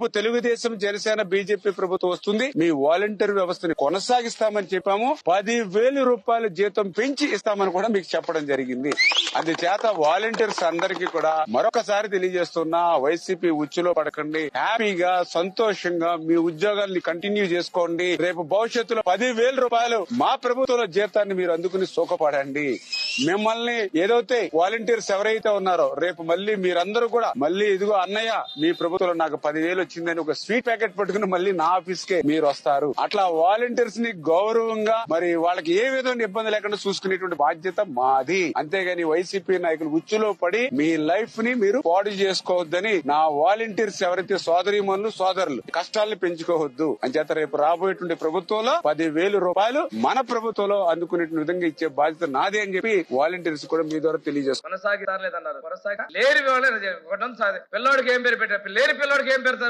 ఇప్పుడు తెలుగుదేశం జనసేన బీజేపీ ప్రభుత్వం వస్తుంది. మీ వాలంటీర్ వ్యవస్థని కొనసాగిస్తామని చెప్పాము. పది వేల రూపాయల జీతం పెంచి ఇస్తామని కూడా మీకు చెప్పడం జరిగింది. అందుచేత వాలంటీర్స్ అందరికీ కూడా మరొకసారి తెలియజేస్తున్నా వైసీపీ ఉచ్చులో పడకండి. హ్యాపీగా సంతోషంగా మీ ఉద్యోగాల్ని కంటిన్యూ చేసుకోండి. రేపు భవిష్యత్తులో పది వేల రూపాయలు మా ప్రభుత్వంలో జీతాన్ని మీరు అందుకుని సోకపడండి. మిమ్మల్ని ఏదైతే వాలంటీర్స్ ఎవరైతే ఉన్నారో రేపు మళ్ళీ మీరందరూ కూడా మళ్ళీ ఇదిగో అన్నయ్య మీ ప్రభుత్వంలో నాకు పదివేలు వచ్చిందని ఒక స్వీట్ ప్యాకెట్ పట్టుకుని మళ్ళీ నా ఆఫీస్ కే మీరు వస్తారు. అట్లా వాలంటీర్స్ని గౌరవంగా మరి వాళ్ళకి ఏ విధమైన ఇబ్బంది లేకుండా చూసుకునేటువంటి బాధ్యత మాది. అంతేగాని వైసీపీ నాయకులు ఉచ్చులో పడి మీ లైఫ్ని మీరు పాడు చేసుకోవద్దని నా వాలంటీర్స్ ఎవరైతే సోదరిమనులు సోదరులు కష్టాలను పెంచుకోవద్దు. అని చేత రేపు రాబోయేటువంటి ప్రభుత్వంలో పది వేలు రూపాయలు మన ప్రభుత్వంలో అందుకునే విధంగా ఇచ్చే బాధ్యత నాదే అని చెప్పి వాలంటీర్స్ కూడా మీ ద్వారా తెలియజేస్తారు కొనసాగిస్తారు లేదన్నారు కొనసాగి లేని సార్ పిల్లోడికి ఏం పేరు పెట్టారు? లేని పిల్లోడికి ఏం పెడతారు?